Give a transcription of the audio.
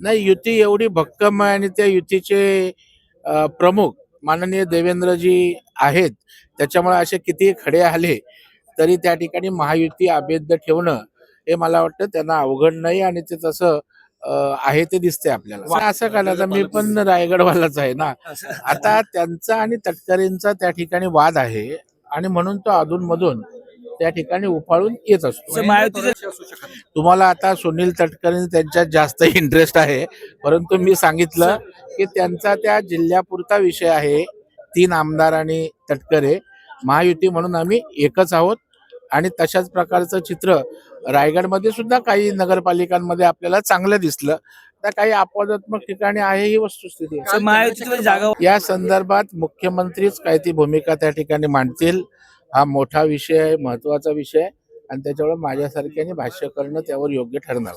नाही युती एवढी भक्कम आहे आणि त्या युतीचे प्रमुख माननीय देवेंद्रजी आहेत. त्याच्यामुळे असे किती खडे आले तरी त्या ठिकाणी महायुती अभेद्य ठेवणं हे मला वाटतं त्यांना अवघड नाही आणि ते तसं आहे ते दिसतंय आपल्याला. असं का आता मी पण रायगडवालाच आहे ना. आता त्यांचा आणि तटकरेंचा त्या ठिकाणी वाद आहे आणि म्हणून तो अधूनमधून त्या ठिकाणी उफाळून येत असतो. महायुतीचे तुम्हाला आता सुनील तटकरे त्यांच्यात जास्त इंटरेस्ट आहे. परंतु मी सांगितलं की त्यांचा त्या जिल्ह्यापुरता विषय आहे. तीन आमदार आणि तटकरे महायुती म्हणून आम्ही एकच आहोत. आणि तशाच प्रकारचं चित्र रायगडमध्ये सुद्धा काही नगरपालिकांमध्ये आपल्याला चांगलं दिसलं. तर काही अपवादात्मक ठिकाणी आहे ही वस्तुस्थिती. आहे. महायुतीची जागा या संदर्भात मुख्यमंत्रीच काय ती भूमिका त्या ठिकाणी मांडतील. हा मोठा विषय आहे महत्त्वाचा विषय आहे आणि त्याच्यामुळे माझ्यासारख्याने भाष्य करणं त्यावर योग्य ठरणार.